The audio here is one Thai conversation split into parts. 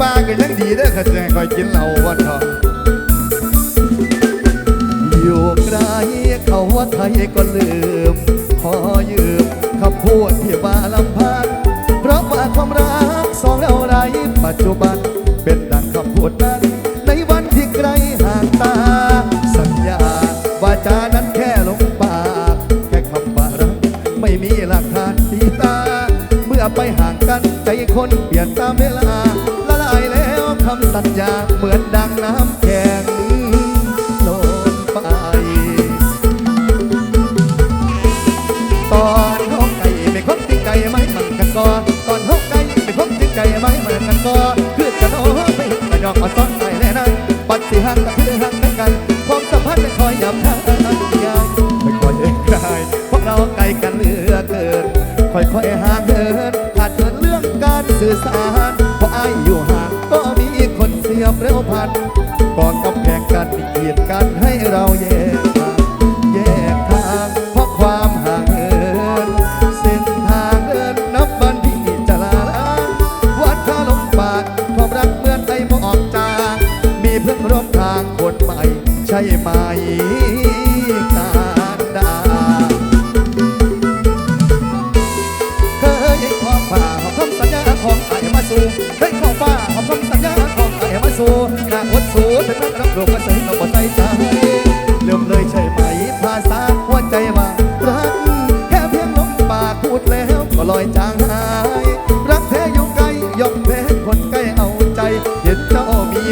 ปลาก็ยังดีเด้อข้าจะคอยกินเหล้าวันทองอยู่ไกลเขาว่าไทยก็ลืม ขอยืมคำพูดที่ว่าลำพันเพราะว่าความรักสองเราไรปัจจุบัน เป็นดังคำพูดนั้น ในวันที่ไกลห่างตา สัญญาวาจานั้นแค่ลงปากแค่คำว่ารักไม่มีหลักฐานตีตา เมื่อไปห่างกันใจคนเปลี่ยนตามเวลา คำสัญญาเหมือนดังน้ำแข็งโลนไป ตอนห้องไก่ไม่คบจริงใจไหมมันกันก่อนตอนห้องไก่ไม่คบจริงใจไหมมันกันก่อนคือกันโอ้ไปกระยอกมาซ้อนไปแน่นั้นปัดสิหักกับคือหักกันกันความสัมพันธ์ไม่คอยยับยั้งยายไม่คอยเอ็กลายพวกเราไกลกันเหลือเกินค่อยๆห่างเหินขาดเกินเรื่องการสื่อสารำแพงกันเกียดกันให้เราแยก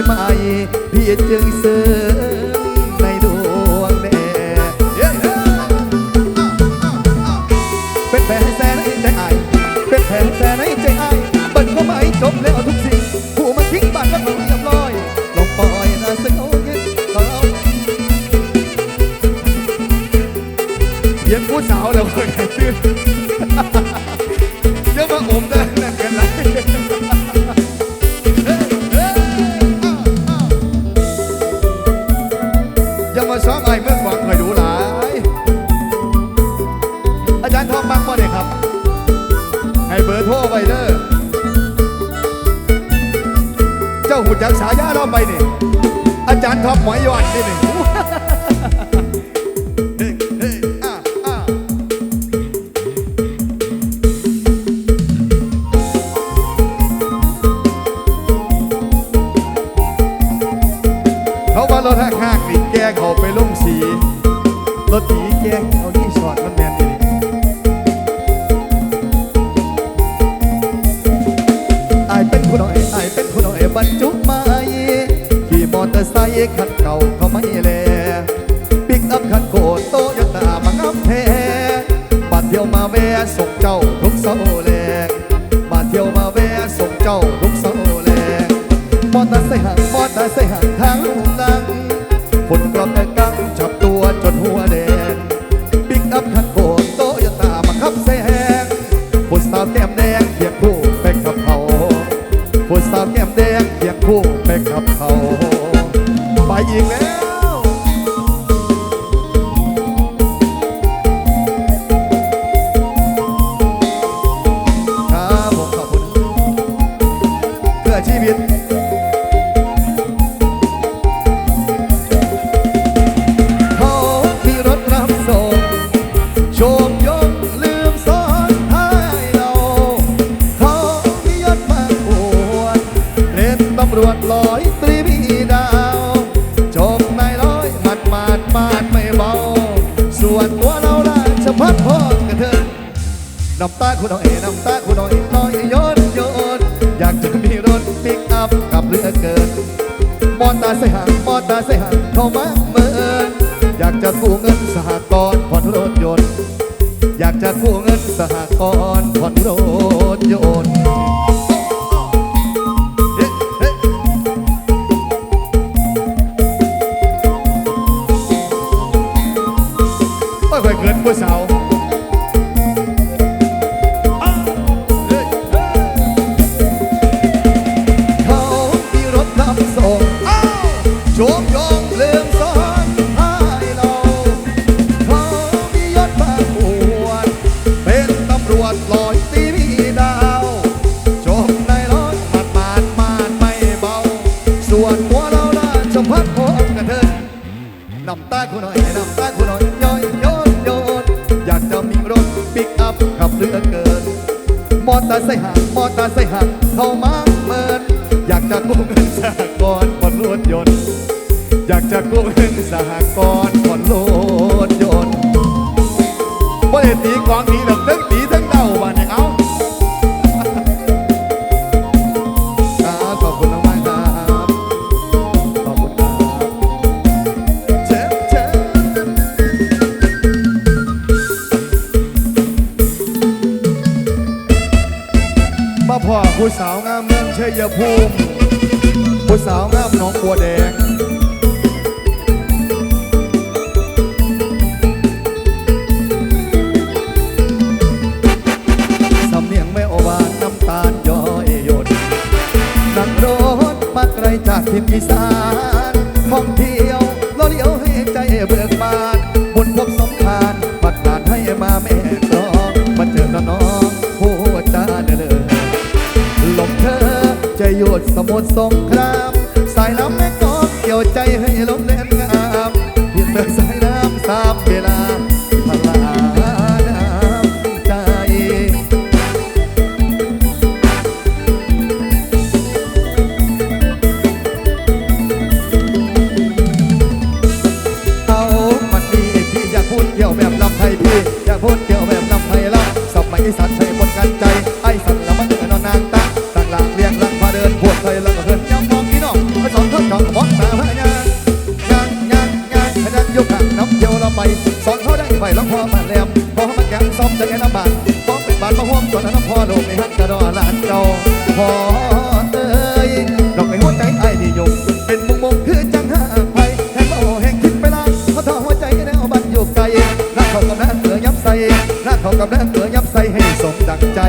မအေးဒီအတင်าจารย์ทองบังบ่เนี่ยครับ ให้เบอร์โทรไปเด้อเจ้าหุ่นจักสายาเราไปนี่อาจารย์ทองหมอยยอดนี่นี่ เตอร์ไซค์คันเก่าเขาไม่แลปิกอัพคันโกดโตโยต้ามางับแท้มาเดียวมาแวะส่งเจ้า อยากจะกู้เงินสหกรณ์ผ่อนรถยนต์ อยากจะกู้เงินสหกรณ์ผ่อนรถยนต์ น้ำตาคูหน่อยน้ำตาคูหน่อยย้อยย้อยย้อยอยากจะมีรถปิกอัพขับเรือเกิน มอเตอร์ไซค์หักมอเตอร์ไซค์หักเข้ามากเมินอยากจะกู้เงินสหกรณ์ผ่อนรถยนต์ อยากจะกู้ ผู้สาวงามเมืองเชัยภูมิผู้สาวงามหนองบัวแดงสำเนียงแม่อวานน้ำตาลย้อยหยดนักรถมาไกลจากทิศอีสาน หมดสงคราม สายน้ำแม่กองเกี่ยวใจให้ลม แลมบ่มันแข็งซ้อมจะแก่น้ำบาดพอเป็นบาดมาห่วงจนน้ำพอลงในหันกระดอลานเก่าพอเอ้ยดอกไม้หัวใจไอ้นิยมเป็นมุงมงคือจังหาไผแห่งโอแห่งคิดไปลางขาทอหัวใจแนวบันอยู่ไกลรักเขกับแรงเหลือยับใส่รักเขากับแรงเหลือยับใส่ให้สมดังใจ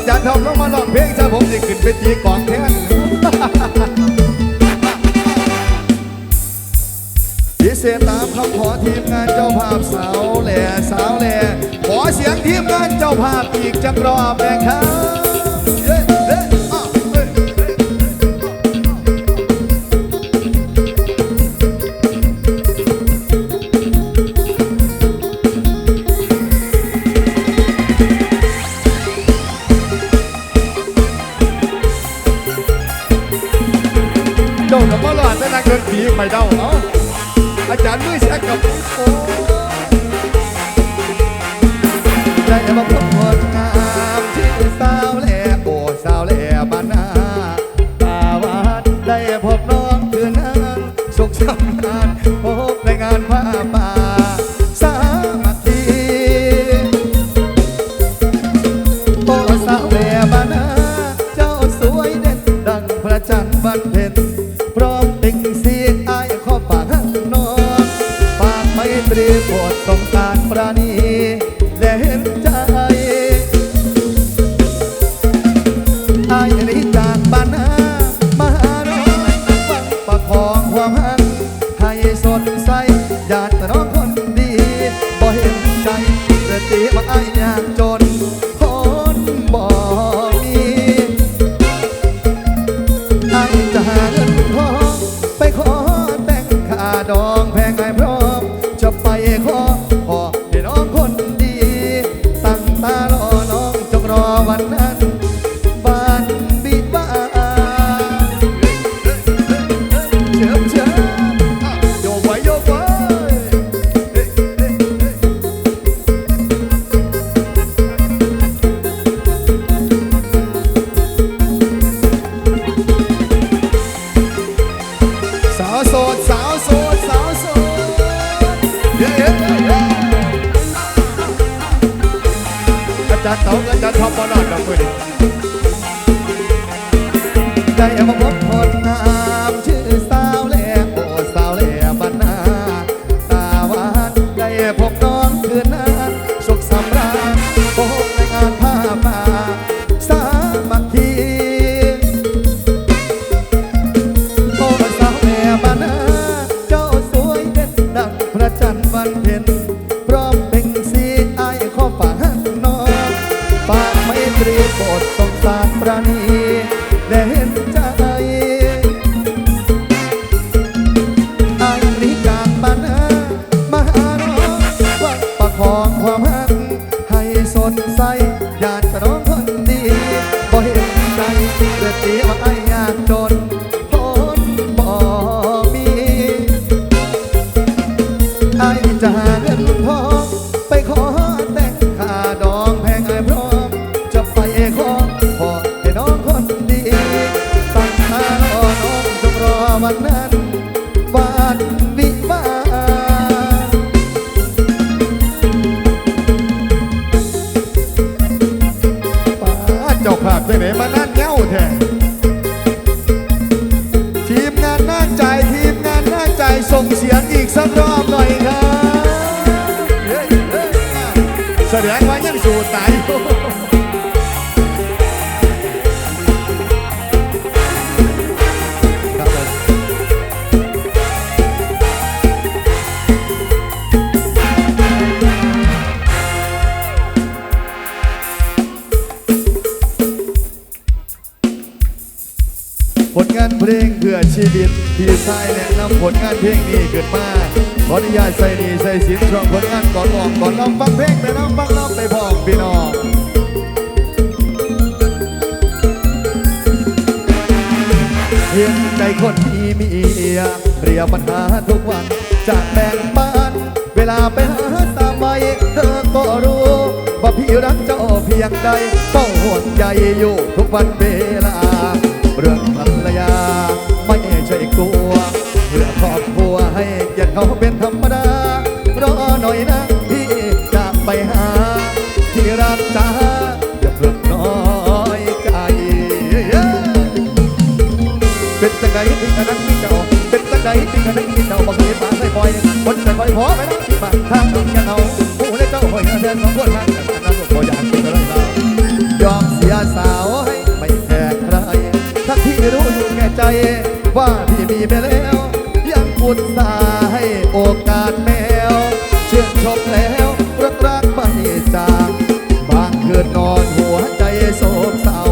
อาจารย์ทอมลงมาลองเพลงจะผมจะขึ้นไปตีกองแทนพิเศษตามคำขอทีมงานเจ้าภาพสาวแหล่สาวแหล่ขอเสียงทีมงานเจ้าภาพอีกจังรอบม่ครับ ไม่เดาเนาะอาจารย์มือแซกกับมือโป้ แสดงว่ายังสู่ตายอยู่ผลงานเพลงเพื่อชีวิตที่ชายแนะนำผลงานเพลงนี้ขึ้นมา ขออนุญาตใส่นีใส่สินช่วงผลงานก่อนออกก่อนลองฟังเพลงแต่น้องฟังน้องไปพ้อมพี่น้องเห็นใจคนที่มีเรียปัญหาทุกวัน จากแบ่งปันเวลาไปหาสามเธอก็รู้ว่าพี่รักเจ้าเพียงใดต้องห่วงใยอยู่ทุกวันเวลาเรื่อง เป็นจังไดที่กระนั้นมีเจ้าบอกให้ปากให้ปล่อยคนจะคอยพอไปแล้วที่บ้านทางต้องกันเอาผู้และเจ้าหอยเดินของคนทางกันนั้นก็อยากเป็นอะไรเรายอมเสียสาวให้ไม่แคร์ใครทั้งที่รู้อยู่แก่ใจ ว่าพี่มีไปแล้ว ยังอุตส่าห์ให้โอกาสแมวเชื่อชมแล้วรักรักไม่จางบางคืนนอนหัวใจโศกเศร้า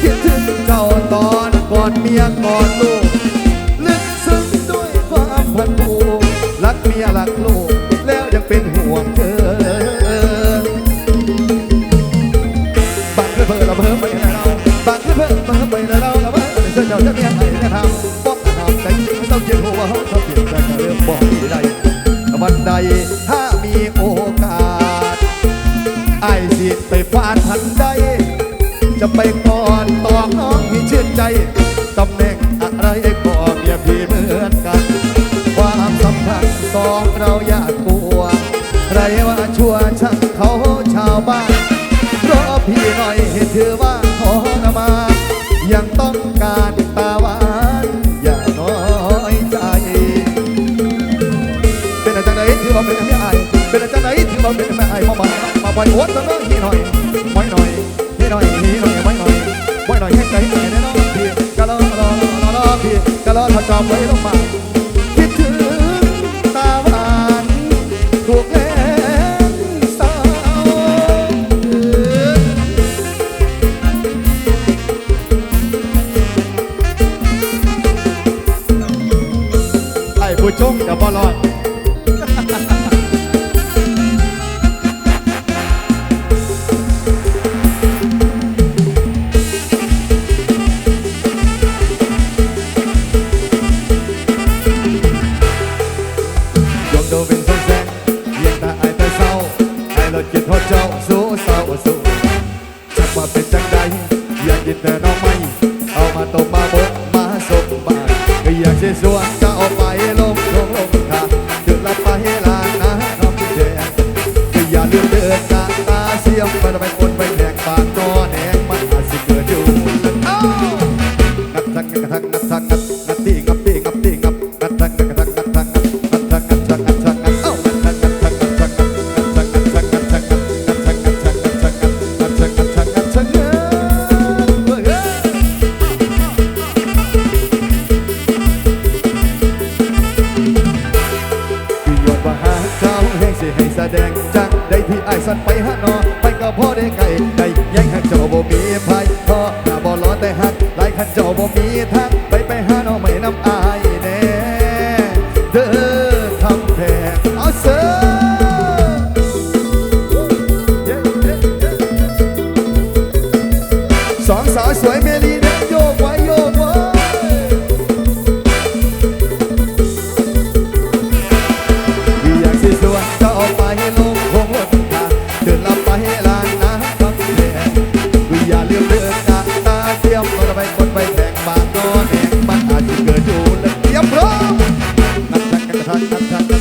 คิดถึงเจ้าตอนก่อนเมียก่อน เสื้อเจ้าจะเมียใครจะทำบอกทำแต่จริงต้องเกี่ยวหัวเขาเขาเปลี่ยนใจเริ่มบอกที่ใดวันใดถ้ามีโอกาสไอ้สิไปฟาดทันใดจะไปก่อนตอกน้องที่ชื่นใจตำแหน่งอะไรก็เมียพี่เหมือนกัน ความสัมพันธ์สองเราย ปล่อยหัวซะเนอะนี่หน่อยไว้หน่อยนี่หน่อยนี่หน่อยไว้หน่อยไว้หน่อยให้ใจหน่แน่นอนพี่กะลอรอรอรอพี่กะลอถ้าจอมไว้ลงมาคิดถึงตาหวานถูกแล้สาวไอ้ผู้ชมอย่าบอลอด ต้มม ไก่ยังหักเจ้าบ่มีภัยก็หน้บ่ร้อนแต่หักหลายขันเจ้าบ่มีท่า cut, cut, cut, cut.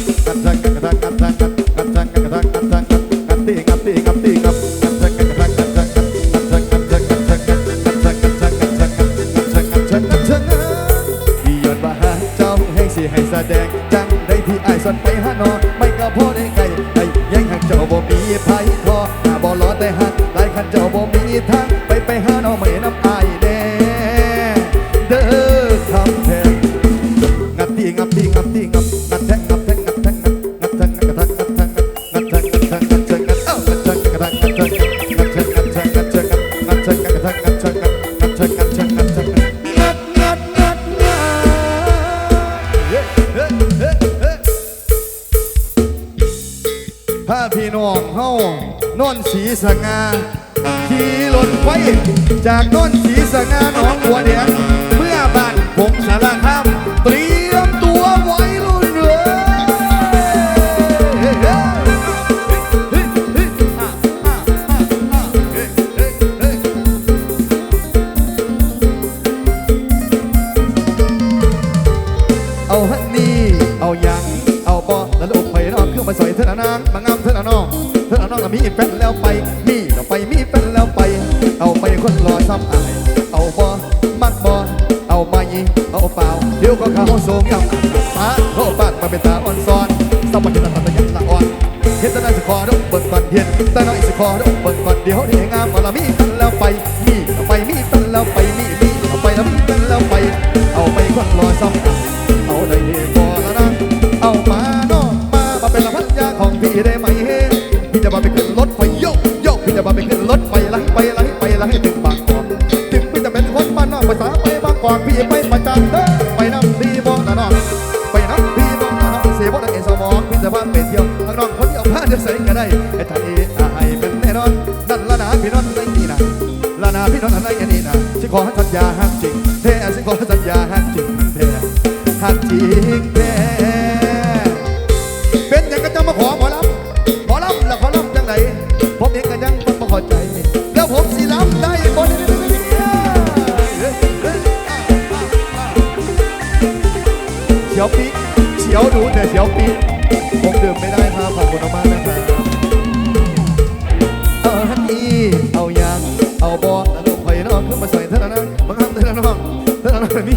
สง่าขี่รถไฟจากนอนสีสง่าหนองบัวแดงเมื่อบ้านผมสารคามเตรียมตัวไว้รุ่นเลยเอาฮันนี่เอาหยังเอาบอแล้วลูกไปนอนเครื่องมาใส่เธอนะนางมางามเธอนะน้อง น้องมีแฟนแล้วไป มีเราไปมีแฟนแล้วไป เอาไปคนรอซ้ำอาย เอาบอมักบอเอามายิเอาเปล่า เดี๋ยวก็ข้าโซงยำตาโทษบ้านมาเป็นตาอ่อนซ้อนสมัยนั้นมันยังละอ่อนเห็นแต่นายสิคอดกเบิดก่อนเห็นแต่นายสิคอดกเบิดก่อนเดี๋ยวนี้งามมามีแฟนแล้วไป มีเอาไปมีแฟนแล้วไป มีมีเอาไปแล้วมีแฟนแล้วไป เอาไปคนรอซ้ำอายเอาได้พอแล้วนะ เอามาเนาะมามาเป็นละพันยาของพี่ได้ ไปประจำเด้อไปน้ำดีบ่นะน้องไปน้ำดีบ่นะน้องเสียบ่ได้เอสมองพี่จะพาไปเที่ยวข้างนอกคนเดียวพาเดินใส่ก็ได้ไอ้ท่านเอไอเป็นแน่นอนนั่นละนาพี่น้องในนี่นะละนาพี่น้องอะไรกันนี่นะฉันขอสัญญาห้ามจริงเท่ฉันขอสัญญาห้ามจริงเท่หักจริงเท่ ผมดื่มไม่ได้ครับขอบคุณมากนะครับเอาฮันนี่เอายางเอาบอแล้วลูกไฟน้องขึ้นมาใส่เท่านั้นนะบังคับเท่านั้นน้องเท่านั้นมี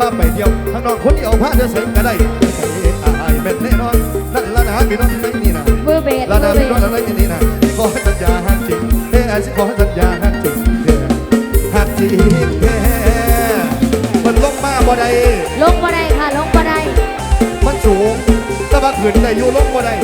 มองพี่จะพาไปเที่ยวข้างนอกคนเดียวพาเดินเสร็จก็ได้ไอ้เป็นแน่นอนนั่นละนะพี่น้องไม่นี่นะมือเบสลามืนาอเบพี่น้องอะไรนี้นะขอสัญญาฮักจริงเฮ้ไอ้สิขอสัญญาฮักจริงเฮ้ฮักจริงเฮ้มันลงมาบ่ได้ลงบ่ได้ค่ะลงบ่ได้มันสูงแต่ว่าขึ้นได้อยู่ลงบ่ได้